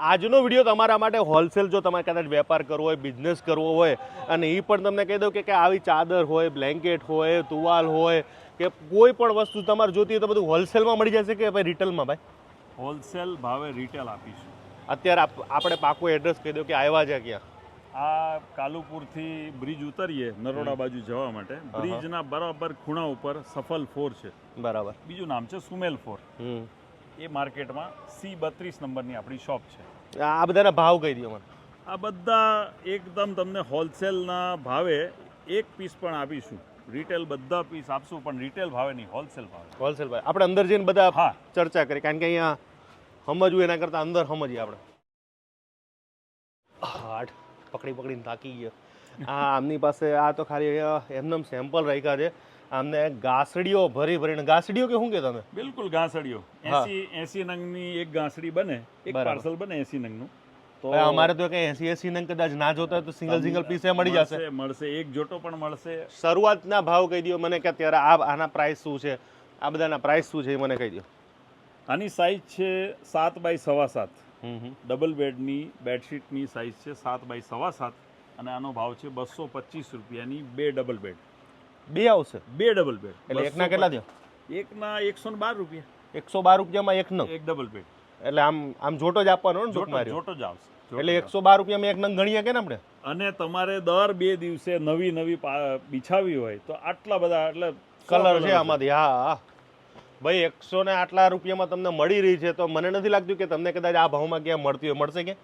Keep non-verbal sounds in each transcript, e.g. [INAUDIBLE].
આજનો વીડિયો તમારા માટે હોલસેલ જો તમારે કદાચ વેપાર કરવો હોય બિઝનેસ કરવો હોય અને એ પણ તમને કહી દઉં કે કે આવી ચાદર હોય બ્લેન્કેટ હોય તુવાલ હોય કે કોઈ પણ વસ્તુ તમારે જોતી હોય તો બધું હોલસેલમાં મળી જશે કે ભાઈ રિટેલમાં ભાઈ? હોલસેલ ભાવે રિટેલ આપીશું. અત્યારે આપ- આપણે પાકું એડ્રેસ કહી દો કે આવ્યા છે ક્યાં? આ કાલુપુરથી બ્રિજ ઉતરીએ નરોડા બાજુ જવા માટે. બ્રિજના બરાબર ખૂણા ઉપર સફલ ફોર છે. બરાબર. બીજું નામ છે સુમેલ ફોર હમ. એ માર્કેટમાં સી બત્રીસ નંબરની આપણી શોપ છે. આ બધાના ભાવ કહી દો મને. આ બધા એકદમ તમને હોલસેલના ભાવે એક પીસ પણ આપીશું. રિટેલ બધા પીસ આપશું પણ રિટેલ ભાવે નહીં હોલસેલ ભાવે. હોલસેલ ભાવે. આપણે અંદર જઈને બધા હા. ચર્ચા કરી કારણ કે અહીંયા સમજવું એના કરતાં અંદર સમજીએ આપણે. હાટ પકડી પકડીને થાકી ગયો. આ આમની પાસે આ તો ખાલી એમનેમ સેમ્પલ રાખ્યા છે. આમને ગાસડીઓ ભરી ભરીને ગાસડીઓ કે શું કે તમે? બિલકુલ ગાસડીઓ. એસી એસી નંગની એક ગાસડી બને એક પાર્સલ બને એસી નંગનું. તો અમારે તો કઈ એસી એસી નંગ કદાચ ના જોતા તો સિંગલ સિંગલ પીસે મળી જશે. મળશે એક જોટો પણ મળશે. શરૂઆતના ભાવ કહી દો મને કે અત્યારે આ આના પ્રાઇસ શું છે? આ બધાના પ્રાઇસ શું છે એ મને કહી દો. આની સાઇઝ છે સાત બાય સવા સાત. ડબલ બેડની બેડશીટની સાઇઝ છે સાત બાય સવા સાત. અને આનો ભાવ છે બસો પચીસ રૂપિયાની બે ડબલ બેડ બે આવશે? બે ડબલ બેડ એટલે એકના કેટલા થયો? એકના એકસો બાર રૂપિયા. એકસો બાર રૂપિયામાં એક નંગ એક ડબલ બેડ એટલે આમ આમ જોટો જ આપવાનો ને જોટો જોટો જ આવશે. એટલે એકસો બાર રૂપિયામાં એક નંગ ગણીએ કે ને આપણે? અને તમારે દર બે દિવસે નવી નવી બિછાવી હોય તો આટલા બધા એટલે કલર છે આમાંથી. હા હા. ભાઈ એકસો ને આટલા રૂપિયામાં તમને મળી રહી છે તો મને નથી લાગતું કે તમને કદાચ આ ભાવમાં ક્યાં મળતી હોય. મળશે કે?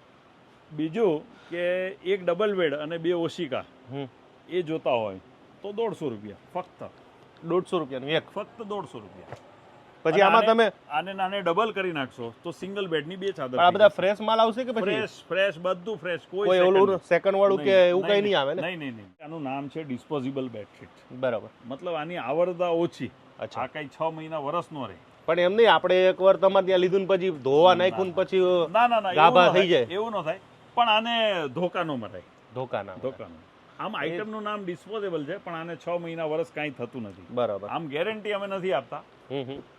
બીજું કે એક ડબલ બેડ અને બે ઓશિકા એ જોતા હોય. તો દોઢસો રૂપિયા ફક્ત. દોઢસો રૂપિયાનું એક. ફક્ત દોઢસો રૂપિયા. પછી આમાં તમે આને નાને ડબલ કરી નાખશો તો સિંગલ બેડની બે ચાદર આ બધા ફ્રેશ માલ આવશે કે પછી? ફ્રેશ ફ્રેશ બધું ફ્રેશ કોઈ ઓલું સેકન્ડ વાળું કે એવું કઈ નહીં આવે ને? નહીં નહીં નહીં. આનું નામ છે ડિસ્પોઝિબલ બેડશીટ બરાબર. મતલબ આની આવરદા ઓછી. અચ્છા. આ કઈ છ મહિના વરસ નો રહે. પણ એમ નહીં આપણે એકવાર તમારે ત્યાં લીધું ને પછી ધોવા નાખ્યું ને પછી ના ના ના ગાભા થઈ જાય. એવું ન થાય. પણ આને ધોકા નો મરાય. ધોકા ના ધોકા આમ આઈટમનું નામ ડિસ્પોઝેબલ છે પણ આને છ મહિના વર્ષ કાંઈ થતું નથી. બરાબર. આમ ગેરંટી અમે નથી આપતા.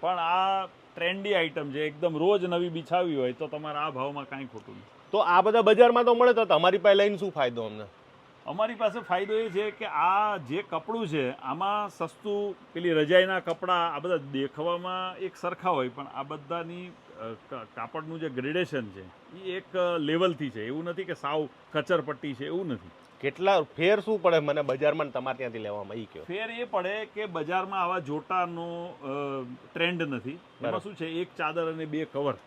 પણ આ ટ્રેન્ડી આઈટમ છે એકદમ રોજ નવી બિછાવી હોય તો તમારે આ ભાવમાં કાંઈ ખોટું નથી. તો આ બધા બજારમાં તો મળે તો તમારી પાસે લઈને શું ફાયદો અમને? અમારી પાસે ફાયદો એ છે કે આ જે કપડું છે આમાં સસ્તું પેલી રજાઈના કપડાં આ બધા દેખવામાં એક સરખા હોય પણ આ બધાની કાપડનું જે ગ્રેડેશન છે એ એક લેવલથી છે. એવું નથી કે સાવ કચરપટ્ટી છે એવું નથી. કેટલા ફેર શું પડે મને બજારમાં તમારે ત્યાંથી લેવામાં આવી કયો? ફેર એ પડે કે બજારમાં આવા જોટાનો ટ્રેન્ડ નથી. એમાં શું છે એક ચાદર અને બે કવર.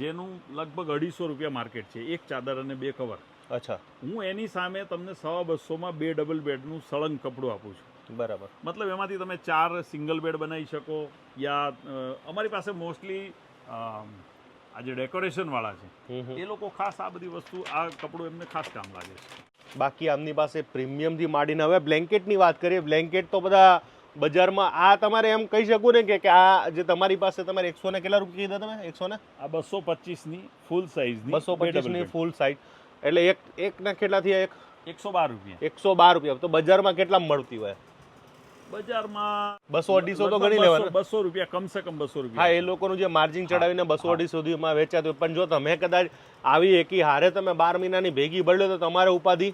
જેનું લગભગ અઢીસો રૂપિયા માર્કેટ છે. એક ચાદર અને બે કવર. અચ્છા. હું એની સામે તમને સવા બસોમાં બે ડબલ બેડનું સળંગ કપડું આપું છું. બરાબર. મતલબ એમાંથી તમે ચાર સિંગલ બેડ બનાવી શકો યા અમારી પાસે મોસ્ટલી આ જે ડેકોરેશન વાળા છે. એ લોકો ખાસ આ બધી વસ્તુ આ કપડું એમને ખાસ કામ લાગે છે. બાકી આમની પાસે પ્રીમિયમથી માંડીને હવે બ્લેન્કેટની વાત કરીએ બ્લેન્કેટ તો બધા બજારમાં આ તમારે એમ કહી શકું ને કે આ જે તમારી પાસે તમારે એકસો ને કેટલા રૂપિયા કીધા તમે? એકસો ને? આ બસો પચીસની ફૂલ સાઇઝ બસો પચીસની ફૂલ સાઇઝ એટલે એક એક ના કેટલા થયા એક? એકસો બાર રૂપિયા. એકસો બાર રૂપિયા. તો બજારમાં કેટલા મળતી હોય? બજારમાં બસો અઢીસો તો ગણી લેવાના બસો રૂપિયા કમસે કમ બસો હા રૂપિયા એ લોકોનું જે માર્જિન ચડાવીને બસો હા. અઢીસો સુધીમાં વેચાતું. પણ જો તમે કદાચ આવી એકી હારે તમે બાર મહિનાની ભેગી બળ્યો તો તમારે ઉપાધિ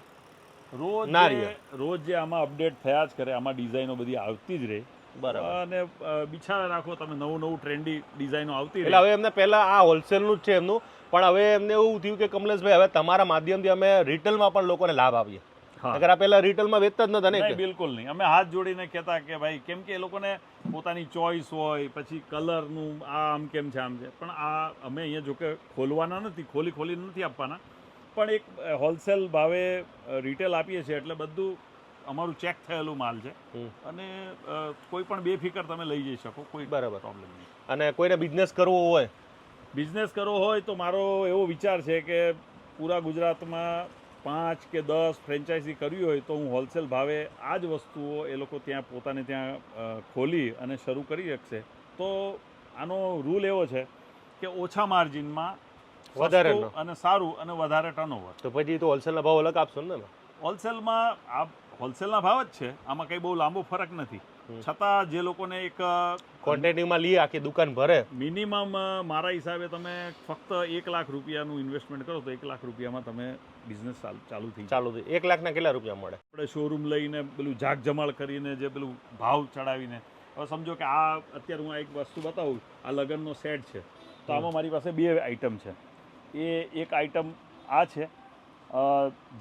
રોજ ના રહે. રોજ જે આમાં અપડેટ થયા જ કરે આમાં ડિઝાઇનો બધી આવતી જ રહે બરાબર અને બિછાવે રાખો તમે નવું નવું ટ્રેન્ડી ડિઝાઇનો આવતી એટલે હવે એમને પહેલા આ હોલસેલનું જ છે એમનું પણ હવે એમને એવું થયું કે કમલેશભાઈ હવે તમારા માધ્યમથી અમે રિટેલમાં પણ લોકોને લાભ આપીએ નકર આ પહેલા રિટેલમાં વેચતા જ નતા ને બિલકુલ નહીં. અમે હાથ જોડીને કહેતા કે ભાઈ કેમ કે એ લોકોને પોતાની ચોઈસ હોય પછી કલરનું આ આમ કેમ છે આમ છે. પણ આ અમે અહીંયા જોકે ખોલવાના નથી ખોલી ખોલીને નથી આપવાના. પણ એક હોલસેલ ભાવે રિટેલ આપીએ છીએ એટલે બધું અમારું ચેક થયેલું માલ છે. અને કોઈ પણ બેફિકર તમે લઈ જઈ શકો કોઈ બરાબર. પ્રોબ્લેમ નહીં. અને કોઈને બિઝનેસ કરવો હોય? બિઝનેસ કરવો હોય તો મારો એવો વિચાર છે કે પૂરા ગુજરાતમાં પાંચ કે દસ ફ્રેન્ચાઇઝી કરવી હોય તો હું હોલસેલ ભાવે આ જ વસ્તુઓ એ લોકો ત્યાં પોતાને ત્યાં ખોલી અને શરૂ કરી શકશે. તો આનો રૂલ એવો છે કે ઓછા માર્જિનમાં વધારે અને સારું અને વધારે ટર્નઓવર તો પછી તો હોલસેલના ભાવ અલગ આપશો ને હોલસેલમાં આ હોલસેલના ભાવ જ છે. આમાં કંઈ બહુ લાંબો ફરક નથી. છતાં જે લોકોને એક ક્વોન્ટિટીમાં લઈએ આખી દુકાન ભરે. મિનિમમ મારા હિસાબે તમે ફક્ત એક લાખ રૂપિયાનું ઇન્વેસ્ટમેન્ટ કરો તો એક લાખ રૂપિયામાં તમે બિઝનેસ ચાલુ થઈ ચાલુ થઈ એક લાખના કેટલા રૂપિયા મળે? આપણે શોરૂમ લઈને પેલું ઝાક જમાળ કરીને જે પેલું ભાવ ચડાવીને હવે સમજો કે આ અત્યારે હું આ એક વસ્તુ બતાવું આ લગ્નનો સેટ છે. તો આમાં મારી પાસે બે આઇટમ છે. એ એક આઇટમ આ છે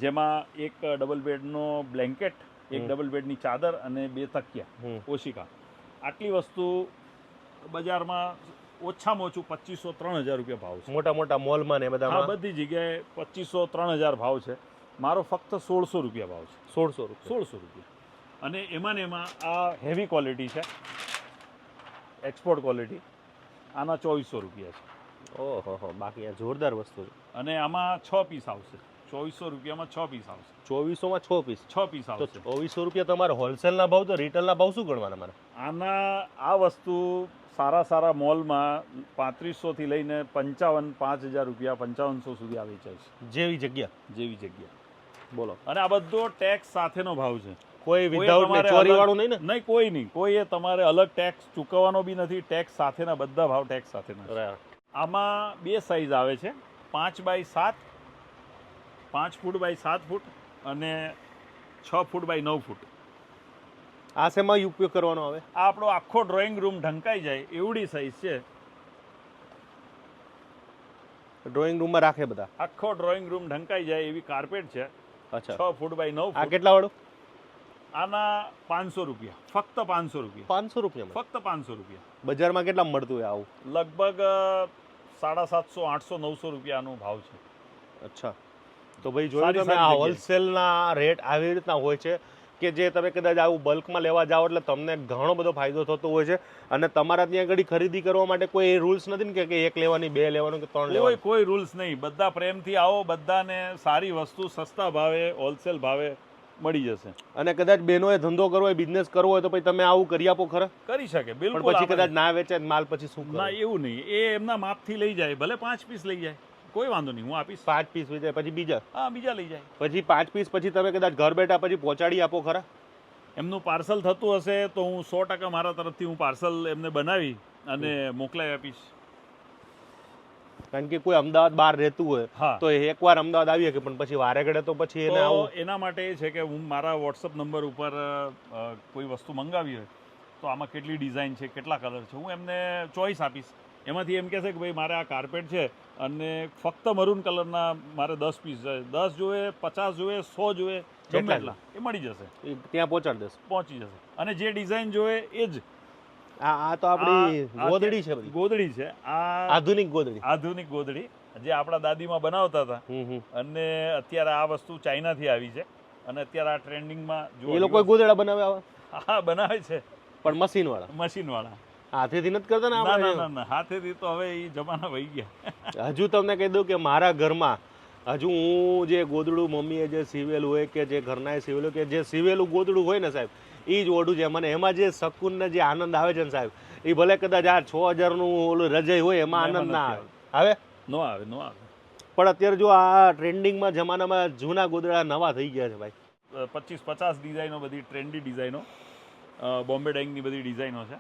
જેમાં એક ડબલ બેડનો બ્લેન્કેટ એક ડબલ બેડની ચાદર અને બે તકિયા. ઓશિકા. આટલી વસ્તુ બજારમાં ઓછામાં ઓછું પચીસો ત્રણ હજાર રૂપિયા ભાવ છે. મોટા મોટા મોલમાં ને આ બધી જગ્યાએ પચીસો ત્રણ હજાર ભાવ છે. મારો ફક્ત સોળસો રૂપિયા ભાવ છે. સોળસો રૂપિયા. સોળસો રૂપિયા. અને એમાં ને એમાં આ હેવી ક્વોલિટી છે. એક્સપોર્ટ ક્વોલિટી આના ચોવીસો રૂપિયા છે. ઓહો બાકી આ જોરદાર વસ્તુ છે. અને આમાં છ પીસ આવશે. ચોવીસો રૂપિયામાં છ પીસ આવશે. ચોવીસોમાં છ પીસ? છ પીસ આવશે. ચોવીસો રૂપિયા તમારે હોલસેલના ભાવ તો રિટેલના ભાવ શું ગણવાના મારે? આના આ વસ્તુ સારા સારા મોલમાં પાંત્રીસોથી લઈને પંચાવન પાંચ હજાર રૂપિયા પંચાવનસો સુધી આવી જાય છે. જેવી જગ્યા? જેવી જગ્યા. બોલો. અને આ બધો ટેક્સ સાથેનો ભાવ છે. કોઈ વિધાઉટ ચોરી વાળું નહીં નહીં કોઈ નહીં. કોઈએ તમારે અલગ ટેક્સ ચૂકવવાનો બી નથી. ટેક્સ સાથેના બધા ભાવ ટેક્સ સાથેના. આમાં બે સાઈઝ આવે છે. પાંચ બાય સાત પાંચ ફૂટ બાય સાત ફૂટ અને છ ફૂટ બાય નવ ફૂટ. આ શેમાં ઉપયોગ કરવાનો આવે? આ આપણો આખો ડ્રોઈંગ રૂમ ઢંકાઈ જાય એવડી સાઈઝ છે. ડ્રોઈંગ રૂમમાં રાખે બધા? આખો ડ્રોઈંગ રૂમ ઢંકાઈ જાય એવી કાર્પેટ છે. અચ્છા. છ ફૂટ બાય નવ આ કેટલા વાળું? આના પાંચસો રૂપિયા ફક્ત પાંચસો રૂપિયા. પાંચસો રૂપિયા ફક્ત પાંચસો રૂપિયા. બજારમાં કેટલા મળતું હોય આવું? લગભગ સાડા સાતસો આઠસો નવસો રૂપિયાનો ભાવ છે. અચ્છા. તો ભાઈ જોયું તમે આ હોલસેલના રેટ આવી રીતના હોય છે કે જે તમે કદાચ આવું બલ્કમાં લેવા જાઓ એટલે તમને ઘણો બધો ફાયદો થતો હોય છે અને તમારા ત્યાં આગળ ખરીદી કરવા માટે કોઈ રૂલ્સ નથી ને કે- એક લેવાની બે લેવાનું કે ત્રણ લેવાનું? કોઈ રૂલ્સ નહીં. બધા પ્રેમથી આવો બધાને સારી વસ્તુ સસ્તા ભાવે હોલસેલ ભાવે મળી જશે. અને કદાચ બહેનોએ ધંધો કરવો હોય બિઝનેસ કરવો હોય તો પછી તમે આવું કરી આપો ખરા? કરી શકે બિલકુલ પછી કદાચ ના વેચે માલ પછી શું ના એવું નહીં. એ એમના માપથી લઈ જાય ભલે પાંચ પીસ લઈ જાય. કોઈ વાંધો નહીં હું આપીશ. પાંચ પીસ વેચાય પછી બીજા. હા બીજા લઈ જાય. પછી પાંચ પીસ પછી તમે કદાચ ઘર બેઠા પછી પહોંચાડી આપો ખરા? એમનું પાર્સલ થતું હશે તો હું સો ટકા મારા તરફથી હું પાર્સલ એમને બનાવી અને મોકલાવી આપીશ. કારણ કે કોઈ અમદાવાદ બહાર રહેતું હોય હા. તો એકવાર અમદાવાદ આવી શકે પણ પછી વારે ઘડે તો પછી એને એના માટે એ છે કે હું મારા વોટ્સઅપ નંબર ઉપર કોઈ વસ્તુ મંગાવી હોય તો આમાં કેટલી ડિઝાઇન છે કેટલા કલર છે હું એમને ચોઈસ આપીશ. એમાંથી એમ કહેશે કે ભાઈ મારે આ કાર્પેટ છે અને ફક્ત મરૂન કલરના મારે દસ પીસ જોઈએ. દસ જોઈએ પચાસ જોઈએ સો જોઈએ ગમે એટલા. એ મળી જશે. ત્યાં પહોંચાડી દેશે. પહોંચી જશે. અને જે ડિઝાઇન જોઈએ એ જ. આ આ તો આપણી ગોદડી છે ગોદડી છે. આ આધુનિક ગોદડી. આધુનિક ગોદડી જે આપણા દાદીમાં બનાવતા હતા. અને અત્યારે આ વસ્તુ ચાઇનાથી આવી છે. અને અત્યારે આ ટ્રેન્ડિંગમાં જો એ લોકો ગોદડા બનાવે આવા? હા બનાવે છે. પણ મશીન વાળા. મશીન વાળા. હાથેથી નથી કરતા ને આપણે? ના ના હાથેથી તો હવે એ જમાના વહી ગયા. હજુ તમને કહી દઉં કે મારા ઘરમાં હજુ હું જે ગોદડું મમ્મીએ જે સીવેલું હોય કે જે ઘરનાએ સીવેલું કે જે સીવેલું ગોદડું હોય ને સાહેબ એ જ ઓઢું છે. મને એમાં જે શકુનને જે આનંદ આવે છે ને સાહેબ એ ભલે કદાચ આ છ હજારનું ઓલું રજાઈ હોય એમાં આનંદ ના આવે. આવે? નો આવે નો આવે. પણ અત્યારે જો આ ટ્રેન્ડિંગમાં જમાનામાં જૂના ગોદડા નવા થઈ ગયા છે ભાઈ. પચીસ પચાસ ડિઝાઇનો બધી ટ્રેન્ડી ડિઝાઇનો. બોમ્બે ડાઇંગની બધી ડિઝાઇનો છે.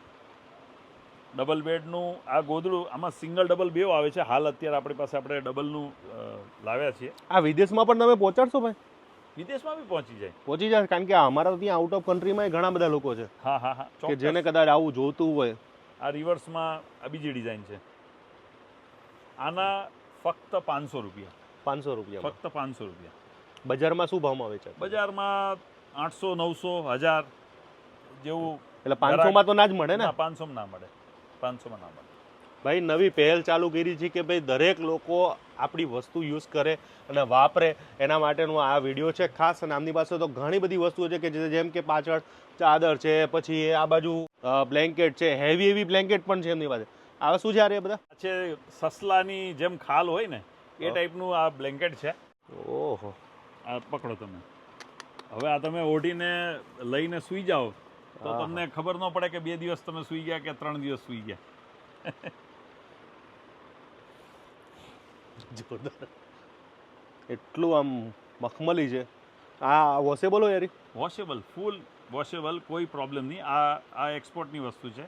ડબલ બેડનું આ ગોદડું આમાં સિંગલ ડબલ બેવ આવે છે. હાલ અત્યારે આપણી પાસે આપણે ડબલનું લાવ્યા છીએ. આ વિદેશમાં પણ તમે પહોંચાડશો ભાઈ? વિદેશમાં બી પહોંચી જાય. પહોંચી જાય કારણ કે અમારા ત્યાં આઉટ ઓફ કન્ટ્રીમાં ઘણા બધા લોકો છે. હા હા હા. કે જેને કદાચ આવું જોતું હોય. આ રિવર્સમાં આ બીજી ડિઝાઇન છે. આના ફક્ત પાંચસો રૂપિયા. પાંચસો રૂપિયા ફક્ત પાંચસો રૂપિયા. બજારમાં શું ભાવમાં વેચાય? બજારમાં આઠસો નવસો હજાર જેવું એટલે પાંચસોમાં તો ના જ મળે ને? ના પાંચસોમાં ના મળે. પાંચસોમાં ના મળે. ભાઈ નવી પહેલ ચાલુ કરી છે કે ભાઈ દરેક લોકો આપણી વસ્તુ યુઝ કરે અને વાપરે. એના માટેનું આ વીડિયો છે. ખાસ અને આમની પાસે તો ઘણી બધી વસ્તુઓ છે કે જેમ કે પાછળ ચાદર છે પછી આ બાજુ બ્લેન્કેટ છે. હેવી હેવી બ્લેન્કેટ પણ છે એમની પાસે. આ શું છે આ બધા? છે સસલાની જેમ ખાલ હોય ને એ ટાઈપનું આ બ્લેન્કેટ છે. ઓહો. આ પકડો તમે. હવે આ તમે ઓઢીને લઈને સૂઈ જાઓ. તો તમને ખબર ન પડે કે બે દિવસ તમે સૂઈ ગયા કે ત્રણ દિવસ સૂઈ ગયા. [LAUGHS] જોરદાર. એટલું આમ મખમલી છે. આ વોશેબલ હોય યારી વોશેબલ ફૂલ વોશેબલ કોઈ પ્રોબ્લેમ નહીં. આ આ એક્સપોર્ટની વસ્તુ છે.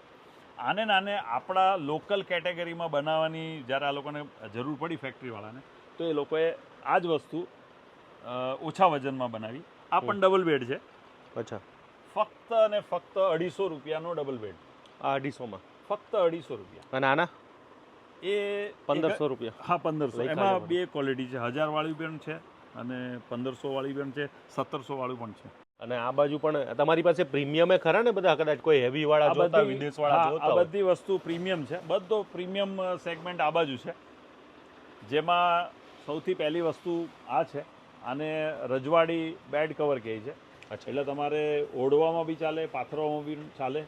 આને નાને આપણા લોકલ કેટેગરીમાં બનાવવાની જ્યારે આ લોકોને જરૂર પડી ફેક્ટરીવાળાને તો એ લોકોએ આ જ વસ્તુ ઓછા વજનમાં બનાવી. આ પણ ડબલ બેડ છે. અચ્છા. ફક્ત અને ફક્ત અઢીસો રૂપિયાનો ડબલ બેડ આ અઢીસોમાં. ફક્ત અઢીસો રૂપિયા. અને આના? એ પંદરસો રૂપિયા. હા પંદરસો. એમાં બે ક્વોલિટી છે. હજાર વાળી પણ છે અને પંદરસો વાળી પણ છે. સત્તરસો વાળું પણ છે. અને આ બાજુ પણ તમારી પાસે પ્રીમિયમે ખરા ને બધા? કદાચ કોઈ હેવી વાળા જોતા વિદેશ વાળા જોતા આ બધી વસ્તુ પ્રીમિયમ છે. બધો પ્રીમિયમ સેગમેન્ટ આ બાજુ છે. જેમાં સૌથી પહેલી વસ્તુ આ છે. આને રજવાડી બેડ કવર કહે છે. અચ્છા એટલે તમારે ઓઢવામાં બી ચાલે પાથરવામાં બી ચાલે?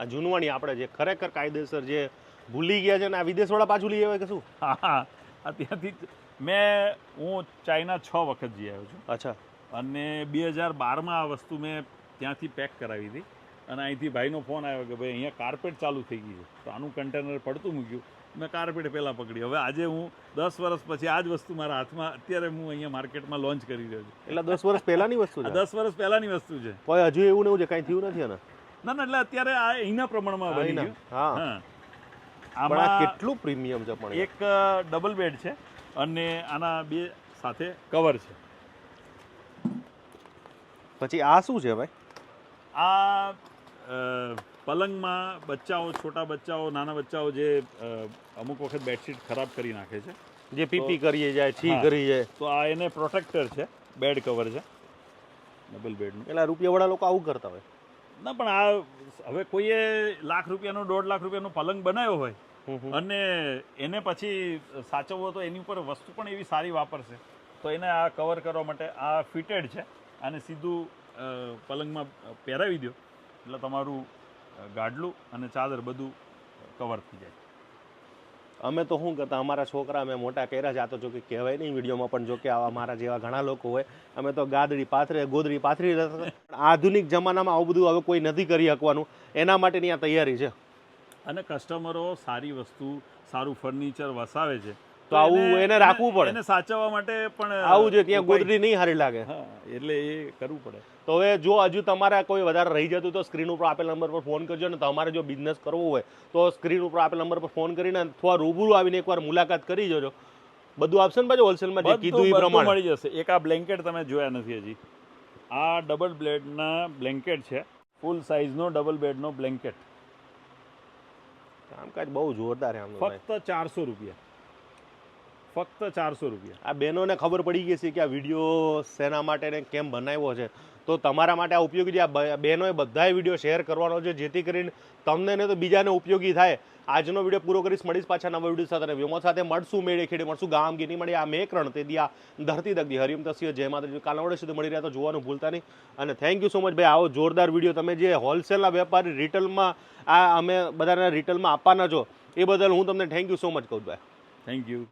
આ જૂનવાણી આપણે જે ખરેખર કાયદેસર જે ભૂલી ગયા છે ને આ વિદેશવાળા પાછું લઈ આવ્યા કે શું? હા હા. ત્યાંથી મેં હું ચાઇના છ વખત જઈ આવ્યો છું. અચ્છા. અને બે હજાર બારમાં આ વસ્તુ મેં ત્યાંથી પેક કરાવી હતી. અને અહીંથી ભાઈનો ફોન આવ્યો કે ભાઈ અહીંયા કાર્પેટ ચાલુ થઈ ગઈ છે. તો આનું કન્ટેનર પડતું મૂક્યું. મેં કારપેટ પહેલાં પકડી. હવે આજે હું દસ વર્ષ પછી આ જ વસ્તુ મારા હાથમાં અત્યારે હું અહીંયા માર્કેટમાં લોન્ચ કરી રહ્યો છું. એટલે દસ વર્ષ પહેલાની વસ્તુ છે? દસ વર્ષ પહેલાંની વસ્તુ છે. કોઈ હજુ એવું ને એવું છે? કાંઈ થયું નથી આને? ના ના એટલે અત્યારે આ અહીંના પ્રમાણમાં બની. ગયું. હા. આમાં કેટલું પ્રીમિયમ છે પણ એક ડબલ બેડ છે અને આના બે સાથે કવર છે. પછી આ શું છે ભાઈ? આ પલંગમાં બચ્ચાઓ છોટા બચ્ચાઓ નાના બચ્ચાઓ જે અમુક વખત બેડશીટ ખરાબ કરી નાખે છે. જે પીપી કરીએ જાય છી કરી જાય. તો આ એને પ્રોટેક્ટર છે બેડ કવર છે. ડબલ બેડનું. એટલે રૂપિયાવાળા લોકો આવું કરતા હોય? ના પણ આ હવે કોઈએ લાખ રૂપિયાનો દોઢ લાખ રૂપિયાનો પલંગ બનાવ્યો હોય. અને એને પછી સાચવવો તો એની ઉપર વસ્તુ પણ એવી સારી વાપરશે. તો એને આ કવર કરવા માટે આ ફિટેડ છે આને સીધું પલંગમાં પહેરાવી દો. એટલે તમારું ગાડલું અને ચાદર બધું કવર થઈ જાય. અમે તો શું કરતા અમારા છોકરા અમે મોટા કર્યા છે. આ તો જો કે કહેવાય નહીં વિડીયોમાં પણ જો કે આવા મારા જેવા ઘણા લોકો હોય અમે તો ગાદડી પાથરે ગોદડી પાથરી આધુનિક જમાનામાં આવું બધું હવે કોઈ નથી કરી શકવાનું. એના માટેની આ તૈયારી છે. અને કસ્ટમરો સારી વસ્તુ સારું ફર્નિચર વસાવે છે. તો આવું એને રાખવું પડે. એને સાચવવા માટે પણ આવું જોઈએ ત્યાં ગોદડી નહીં સારી લાગે. એટલે એ કરવું પડે. તો હવે જો હજુ તમારે કોઈ વધારે રહી જતું તો સ્ક્રીન ઉપર આપેલ નંબર પર ફોન કરજો ને તમારે જો બિઝનેસ કરવો હોય તો સ્ક્રીન ઉપર આપેલ નંબર પર ફોન કરીને અથવા રૂબરૂ આવીને એકવાર મુલાકાત કરી જજો. બધું આપશે ને પાછું હોલસેલમાં જે કીધું એ પ્રમાણે? મળી જશે. એક આ બ્લેન્કેટ તમે જોયા નથી હજી. આ ડબલ બ્લેડના બ્લેન્કેટ છે. ફૂલ સાઇઝનો ડબલ બેડનો બ્લેન્કેટ કામકાજ બહુ જોરદાર છે ફક્ત ચારસો રૂપિયા. ફક્ત ચારસો રૂપિયા. આ બહેનોને ખબર પડી ગઈ છે કે આ વીડિયો શેના માટે ને કેમ બનાવ્યો છે. તો તમારા માટે આ ઉપયોગી છે. આ બહેનોએ બધાય વીડિયો શેર કરવાનો છે જેથી કરીને તમને ને તો બીજાને ઉપયોગી થાય. આજનો વીડિયો પૂરો કરીશ. મળીશ પાછા નવા વીડિયો સાથે. વિમો સાથે મળશું. મેળે ખેડે મળશું. ગામ ગીની મળી. આ મેં રણ તે દિયા ધરતી દગદી. હરિમ તસ્ય. જય માતાજી. કાલાવડે સુધી મળી રહ્યા તો જોવાનું ભૂલતા નહીં. અને થેન્ક યુ સો મચ ભાઈ આવો જોરદાર વીડિયો તમે જે હોલસેલના વેપારી રિટેલમાં આ અમે બધાને રિટેલમાં આપવાના છો એ બદલ હું તમને થેન્ક યુ સો મચ કહું ભાઈ. Thank you